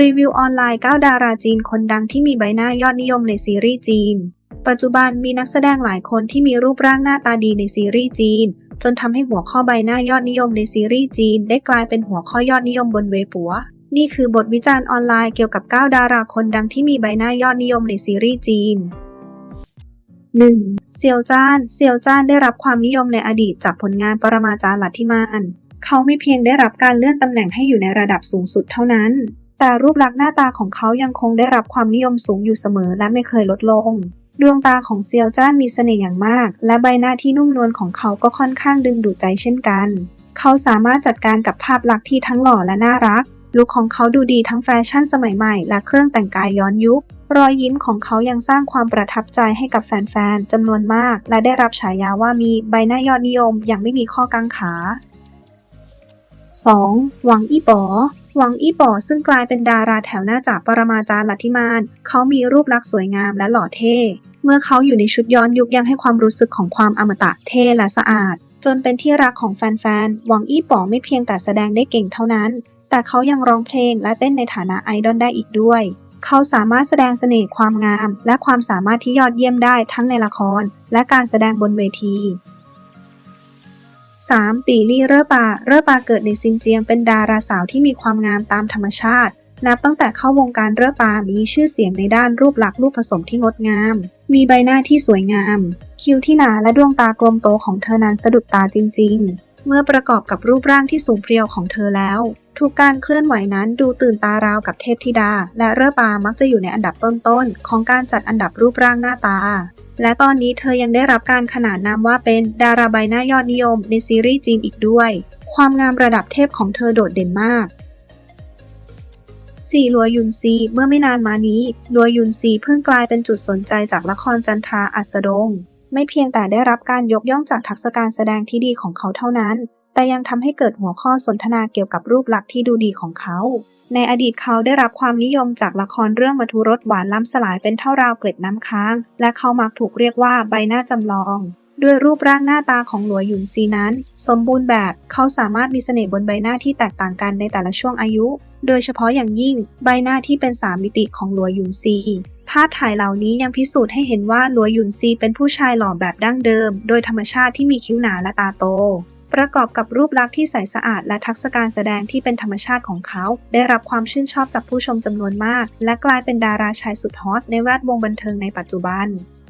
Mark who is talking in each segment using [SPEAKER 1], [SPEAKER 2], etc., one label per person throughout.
[SPEAKER 1] รีวิวออนไลน์ 9 ดาราจีนคนดังที่มีใบหน้ายอดนิยมในซีรีส์จีน ปัจจุบันมีนักแสดงหลายคนที่มีรูปร่างหน้าตาดีในซีรีส์จีน จนทำให้หัวข้อใบหน้ายอดนิยมในซีรีส์จีน ได้กลายเป็นหัวข้อยอดนิยมบนเวปัว นี่คือบทวิจารณ์ออนไลน์เกี่ยวกับ 9 ดาราคนดังที่มีใบหน้ายอดนิยมในซีรีส์จีน 1. เซียวจ้าน เซียวจ้านได้รับความนิยมในอดีตจากผลงานปรมาจารย์ลัทธิมาน เขาไม่เพียงได้รับการเลื่อนตำแหน่งให้อยู่ในระดับสูงสุดเท่านั้น แต่รูปลักษณ์หน้าตาของเขายังคงได้รับความนิยมสูงอยู่เสมอและไม่เคยลดลง ดวงตาของเซียวจ้านมีเสน่ห์อย่างมาก และใบหน้าที่นุ่มนวลของเขาก็ค่อนข้างดึงดูดใจเช่นกัน เขาสามารถจัดการกับภาพลักษณ์ที่ทั้งหล่อและน่ารักลุคของเขาดูดีทั้งแฟชั่นสมัยใหม่และเครื่องแต่งกายย้อนยุค รอยยิ้มของเขายังสร้างความประทับใจให้กับแฟนๆจำนวนมาก และได้รับฉายาว่ามีใบหน้ายอดนิยมอย่างไม่มีข้อกังขา 2. หวังอี้ป๋อหวังอี้ป๋อซึ่งกลายเป็นดาราแถวหน้าจากปรมาจารย์ลัทธิมาน เขามีรูปลักษณ์สวยงามและหล่อเท่ เมื่อเขาอยู่ในชุดย้อนยุคยังให้ความรู้สึกของความอมตะเท่และสะอาด จนเป็นที่รักของแฟนๆ หวังอี้ป๋อไม่เพียงแต่แสดงได้เก่งเท่านั้น แต่เขายังร้องเพลงและเต้นในฐานะไอดอลได้อีกด้วย เขาสามารถแสดงเสน่ห์ความงาม และความสามารถที่ยอดเยี่ยมได้ทั้งในละคร และการแสดงบนเวที 3. ตีลี่เร่อปาเร่อปาเกิดในซินเจียงเป็นดาราสาวที่มีความงามตามธรรมชาติ นับตั้งแต่เข้าวงการเร่อปามีชื่อเสียงในด้านรูปลักษณ์รูปผสมที่งดงาม มีใบหน้าที่สวยงาม คิ้วที่หนาและดวงตากลมโตของเธอนั้นสะดุดตาจริง ๆ เมื่อประกอบกับรูปร่างที่สูงเพรียวของเธอแล้ว ทุกการเคลื่อนไหวนั้นดูตื่นตาราวกับเทพธิดา และเร่อปามักจะอยู่ในอันดับต้นๆ ของการจัดอันดับรูปร่างหน้าตา และตอนนี้เธอยังได้รับการขนานนามว่าเป็นดาราใบหน้ายอดนิยมในซีรีส์จีนอีกด้วย ความงามระดับเทพของเธอโดดเด่นมาก 4. ลัวยุนซีเมื่อไม่นานมานี้ลัวยุนซีเพิ่งกลายเป็นจุดสนใจจากละครจันทราอัสดง ไม่เพียงแต่ได้รับการยกย่องจากทักษะการแสดงที่ดีของเขาเท่านั้น แต่ยังทำให้เกิดหัวข้อสนทนาเกี่ยวกับรูปลักษณ์ที่ดูดีของเขา ในอดีตเขาได้รับความนิยมจากละครเรื่องมัทุรสหวานล้ำสลายเป็นเท่าราวเกล็ดน้ำค้าง และเขามักถูกเรียกว่าใบหน้าจำลองด้วยรูปร่างหน้าตาของหลัวหยุนซีนั้น สมบูรณ์แบบเขาสามารถมีเสน่ห์บนใบหน้าที่แตกต่างกันในแต่ละช่วงอายุ โดยเฉพาะอย่างยิ่งใบหน้าที่เป็นสามมิติของหลัวหยุนซี ภาพถ่ายเหล่านี้ยังพิสูจน์ให้เห็นว่าหลัวหยุนซีเป็นผู้ชายหล่อแบบดั้งเดิม โดยธรรมชาติที่มีคิ้วหนาและตาโต ประกอบกับรูปลักษณ์ที่ใสสะอาดและทักษะการแสดงที่เป็นธรรมชาติของเขา ได้รับความชื่นชอบจากผู้ชมจำนวนมาก และกลายเป็นดาราชายสุดฮอตในแวดวงบันเทิงในปัจจุบัน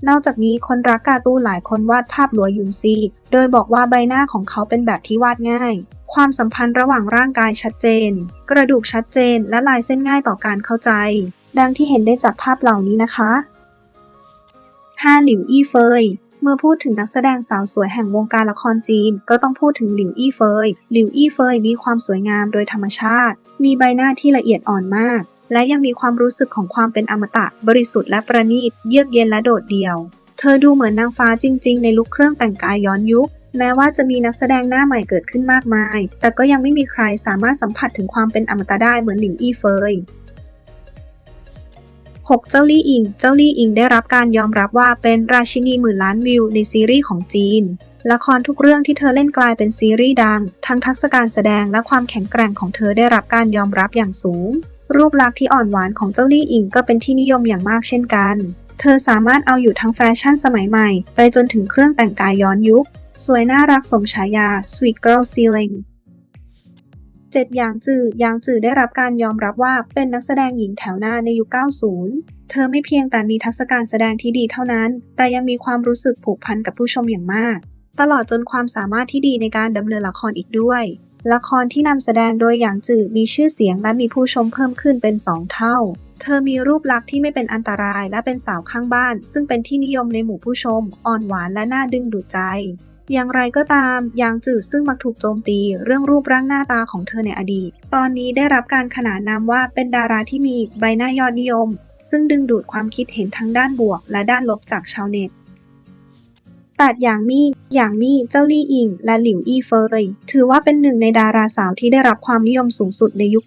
[SPEAKER 1] นอกจากนี้คนรักการ์ตูนหลายคนวาดภาพหลัวยุนซี โดยบอกว่าใบหน้าของเขาเป็นแบบที่วาดง่าย ความสัมพันธ์ระหว่างร่างกายชัดเจน กระดูกชัดเจน และลายเส้นง่ายต่อการเข้าใจ ดังที่เห็นได้จากภาพเหล่านี้นะคะ 5. หลิวอี้เฟยเมื่อพูดถึงนักแสดงสาวสวยแห่งวงการละครจีน ก็ต้องพูดถึงหลิวอี้เฟยหลิวอี้เฟยมีความสวยงามโดยธรรมชาติ มีใบหน้าที่ละเอียดอ่อนมาก และยังมีความรู้สึกของความเป็นอมตะ บริสุทธิ์และประณีต เยือกเย็นและโดดเดี่ยว เธอดูเหมือนนางฟ้าจริง ๆ ในลุคเครื่องแต่งกายย้อนยุค แม้ว่าจะมีนักแสดงหน้าใหม่เกิดขึ้นมากมาย แต่ก็ยังไม่มีใครสามารถสัมผัสถึงความเป็นอมตะได้เหมือนหลิวอี้เฟย 6. เจ้าลี่อิง เจ้าลี่อิงได้รับการยอมรับว่าเป็นราชินีหมื่นล้านวิวในซีรีส์ของจีน ละครทุกเรื่องที่เธอเล่นกลายเป็นซีรีส์ดัง ทั้งทักษะการแสดงและความแข็งแกร่งของเธอได้รับการยอมรับอย่างสูง รูปลักษณ์ที่อ่อนหวานของเจ้าลี่อิงก็เป็นที่นิยมอย่างมากเช่นกัน เธอสามารถเอาอยู่ทั้งแฟชั่นสมัยใหม่ ไปจนถึงเครื่องแต่งกายย้อนยุค สวยน่ารักสมฉายา Sweet Girl Ceiling 7. หยางจือยางจือได้รับการยอมรับว่าเป็นนักแสดงหญิงแถวหน้าในยุค 90 เธอไม่เพียงแต่มีทักษะการแสดงที่ดีเท่านั้น แต่ยังมีความรู้สึกผูกพันกับผู้ชมอย่างมาก ตลอดจนความสามารถที่ดีในการดำเนินละครอีกด้วย ละครที่นำแสดงโดยหยางจือมีชื่อเสียงและมีผู้ชมเพิ่มขึ้นเป็น2เท่า เธอมีรูปลักษณ์ที่ไม่เป็นอันตรายและเป็นสาวข้างบ้าน ซึ่งเป็นที่นิยมในหมู่ผู้ชม อ่อนหวานและน่าดึงดูดใจ อย่างไรก็ตาม ยางจืดซึ่งมักถูกโจมตีเรื่องรูปร่างหน้าตาของเธอในอดีต ตอนนี้ได้รับการขนานนามว่าเป็นดาราที่มีใบหน้ายอดนิยม ซึ่งดึงดูดความคิดเห็นทั้งด้านบวกและด้านลบจากชาวเน็ต ตัดหยางมี่ หยางมี่เจ้าลี่อิง และหลิวอี้เฟยถือว่าเป็นหนึ่งในดาราสาวที่ได้รับความนิยมสูงสุดในยุค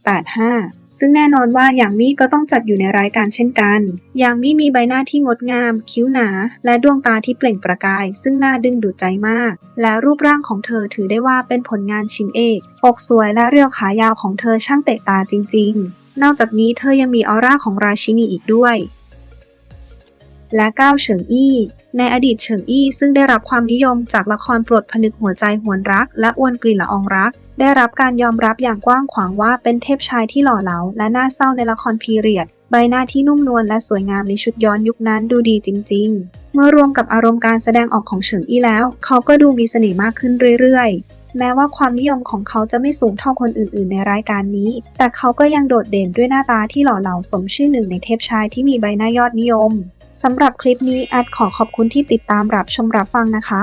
[SPEAKER 1] 85 ซึ่งแน่นอนว่าหยางมี่ก็ต้องจัดอยู่ในรายการเช่นกันหยางมี่มีใบหน้าที่งดงาม คิ้วหนา และดวงตาที่เปล่งประกาย ซึ่งน่าดึงดูดใจมาก และรูปร่างของเธอถือได้ว่าเป็นผลงานชิ้นเอก อกสวยและเรียวขายาวของเธอช่างเตะตาจริง ๆ นอกจากนี้เธอยังมีออร่าของราชินีอีกด้วย และก้าวเฉิงอี้ ในอดีตเฉิงอี้ซึ่งได้รับความนิยมจากละครปลดผนึกหัวใจหวนรัก และอวนกลิ่นละอองรัก ได้รับการยอมรับอย่างกว้างขวางว่าเป็นเทพชายที่หล่อเหลาและน่าเศร้าในละครพีเรียด ใบหน้าที่นุ่มนวลและสวยงามในชุดย้อนยุคนั้นดูดีจริง ๆ เมื่อรวมกับอารมณ์การแสดงออกของเฉิงอี้แล้ว เขาก็ดูมีเสน่ห์มากขึ้นเรื่อยๆแม้ว่าความนิยมของเขาจะไม่สูงเท่าคนอื่น ๆ ในรายการนี้ แต่เขาก็ยังโดดเด่นด้วยหน้าตาที่หล่อเหลาสมชื่อหนึ่งในเทพชายที่มีใบหน้ายอดนิยม สำหรับคลิปนี้แอดขอขอบคุณที่ติดตามรับชมรับฟังนะคะ